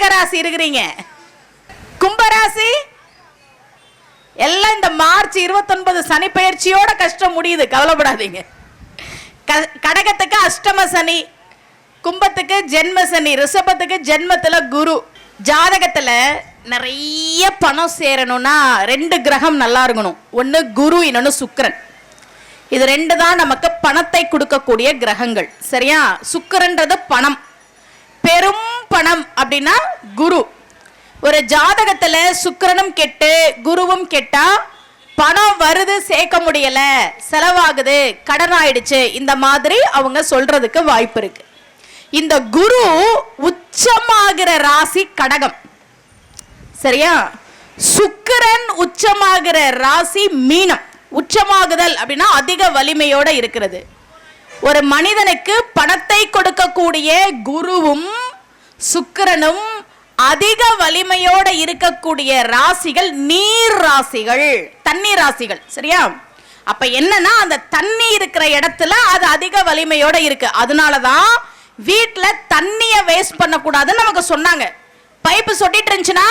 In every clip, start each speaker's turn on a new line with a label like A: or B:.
A: கடகராசி இருக்கிறீங்க. கும்பராசி எல்லாம் இந்த மார்ச் இருபத்தொன்பது சனி பயிற்சியோட கஷ்டம் முடியுது கவலைப்படாதீங்க. கடகத்துக்கு அஷ்டம சனி கும்பத்துக்கு ஜென்ம சனி ரிஷபத்துக்கு ஜென்மத்துல குரு. ஜாதகத்துல நிறைய பணம் சேரணும்னா ரெண்டு கிரகம் நல்லா இருக்கணும். ஒன்று குரு இன்னொன்று சுக்கிரன். இது ரெண்டு தான் நமக்கு பணத்தை கொடுக்கக்கூடிய கிரகங்கள். சரியா? சுக்கிரன்றது பணம். அப்படின்னா குரு. ஒரு ஜாதகத்துல சுக்கரனும் கெட்டு குருவும் கெட்டா பணம் வருது சேர்க்க முடியல செலவாகுது கடன் ஆயிடுச்சு இந்த மாதிரி அவங்க சொல்றதுக்கு வாய்ப்பு இருக்கு. இந்த குரு உச்சமாகிற ராசி கடகம். சரியா? சுக்கரன் உச்சமாகிற ராசி மீனம். உச்சமாகுதல் அப்படின்னா அதிக வலிமையோட இருக்கிறது. ஒரு மனிதனுக்கு பணத்தை கொடுக்கக்கூடிய குருவும் சுக்கிரனும் அதிக வலிமையோட இருக்கக்கூடிய ராசிகள் நீர் ராசிகள் தண்ணீர் ராசிகள் சரியா? அப்ப என்னன்னா அந்த தண்ணி இருக்கிற இடத்துல அது அதிக வலிமையோட இருக்கு. அதனாலதான் வீட்டில் தண்ணிய வேஸ்ட் பண்ணக்கூடாதுன்னு நமக்கு சொன்னாங்க. பைப்பு சொட்டிட்டு இருந்துச்சுன்னா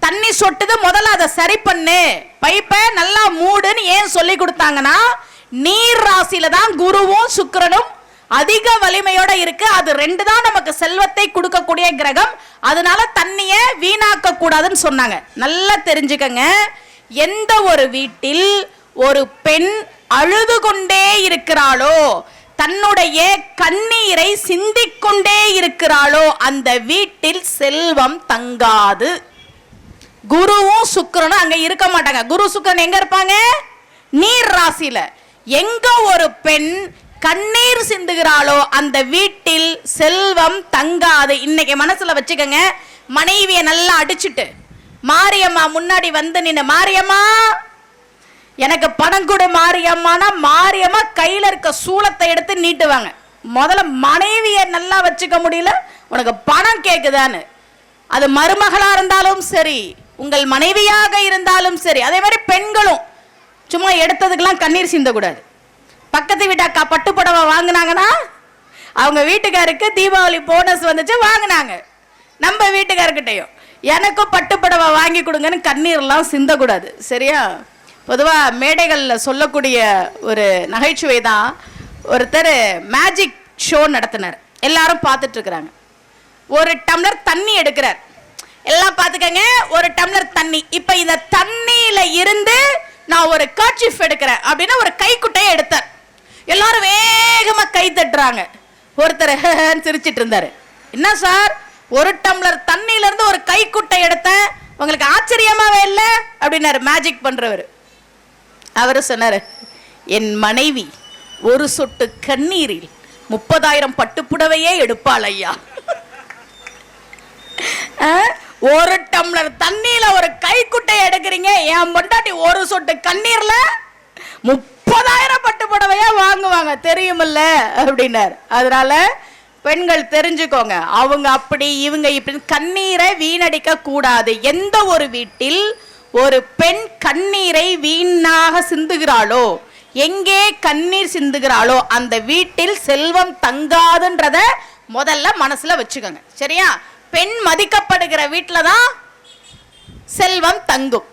A: தண்ணி சொட்டுது முதல்ல அதை சரி பண்ணு. பைப்பை நல்லா மூடுன்னு ஏன் சொல்லி கொடுத்தாங்கன்னா நீர் ராசியில தான் குருவும் சுக்கிரனும் அதிக வலிமையோட இருக்கு. அது ரெண்டு தான் நமக்கு செல்வத்தை கொடுக்கக்கூடிய கிரகம். அதனால தண்ணிய வீணாக்க கூடாதுன்னு சொன்னாங்க. நல்லா தெரிஞ்சுக்கங்க. எந்த ஒரு வீட்டில் ஒரு பெண் அழுது கொண்டே இருக்கிறாளோ தன்னுடைய கண்ணீரை சிந்திக்கொண்டே இருக்கிறாளோ அந்த வீட்டில் செல்வம் தங்காது. குருவும் சுக்கிரனும் அங்க இருக்க மாட்டாங்க. குரு சுக்கிரன் எங்க இருப்பாங்க? நீர் ராசியில. எங்க ஒரு பெண் கண்ணீர் சிந்துகிறாளோ அந்த வீட்டில் செல்வம் தங்காது. இன்னைக்கு மனசுல வச்சுக்கோங்க மனைவியை நல்லா அடிச்சிட்டு மாரியம்மா முன்னாடி வந்து நின்று மாரியம்மா எனக்கு பணம் கொடு மாரியம்மானா மாரியம்மா கையில இருக்க சூளத்தை எடுத்து நீட்டுவாங்க. முதல்ல மனைவியை நல்லா வச்சுக்க முடியல உனக்கு பணம் கேக்குதான்னு. அது மருமகளா இருந்தாலும் சரி உங்கள் மனைவியாக இருந்தாலும் சரி அதே மாதிரி பெண்களும் சும்மா எடுத்ததுக்கெல்லாம் கண்ணீர் சிந்தக்கூடாது. பக்கத்து வீட்டாக்கா பட்டு புடவை வாங்கினாங்கன்னா அவங்க வீட்டுக்காருக்கு தீபாவளி போனஸ் வந்துச்சு வாங்கினாங்க. நம்ம வீட்டுக்காரர்கிட்டயும் எனக்கும் பட்டு புடவை வாங்கி கொடுங்கன்னு கண்ணீர்லாம் சிந்தக்கூடாது. சரியா? பொதுவாக மேடைகளில் சொல்லக்கூடிய ஒரு நகைச்சுவை தான். ஒருத்தர் மேஜிக் ஷோ நடத்தினார். எல்லாரும் பார்த்துட்ருக்குறாங்க. ஒரு டம்ளர் தண்ணி எடுக்கிறார். எல்லாம் பார்த்துக்கங்க ஒரு டம்ளர் தண்ணி. இப்போ இந்த தண்ணியில் இருந்து நான் ஒரு கர்ச்சீஃப் எடுக்கிறேன் அப்படின்னு ஒரு கைக்குட்டையை எடுத்தார். எல்லாரும் வேகமா கை தட்டுறாங்க. ஒருத்தர் சிரிச்சிட்டு இருந்தாரு. என்ன சார்? ஒரு டம்ளர் தண்ணியில இருந்து ஒரு கைக்குட்டை எடுத்தேன் உங்களுக்கு ஆச்சரியமாவே இல்லை? அப்படின்னாரு மேஜிக் பண்றவர். அவர் சொன்னாரு என் மனைவி ஒரு சொட்டு கண்ணீரில் முப்பதாயிரம் பட்டுப்புடவையே எடுப்பாள் ஐயா. ஒரு டம்ளர் தண்ணியில ஒரு கைக்குட்டை எடுக்கிறீங்க? என் பொண்டாட்டி ஒரு சொட்டு கண்ணீர்ல முப்பதாயிரம் பட்டு புடவையா வாங்குவாங்க. தெரியுமில்ல? அப்படின்னார். அதனால பெண்கள் தெரிஞ்சுக்கோங்க. அவங்க அப்படி இவங்க இப்படி கண்ணீரை வீணடிக்க கூடாது எந்த ஒரு வீட்டில் ஒரு பெண் கண்ணீரை வீணாக சிந்துகிறாளோ எங்கே கண்ணீர் சிந்துகிறாளோ அந்த வீட்டில் செல்வம் தங்காதுன்றத முதல்ல மனசுல வச்சுக்கோங்க. சரியா? பெண் மதிக்கப்படுகிற வீட்டில் தான் செல்வம் தங்கும்.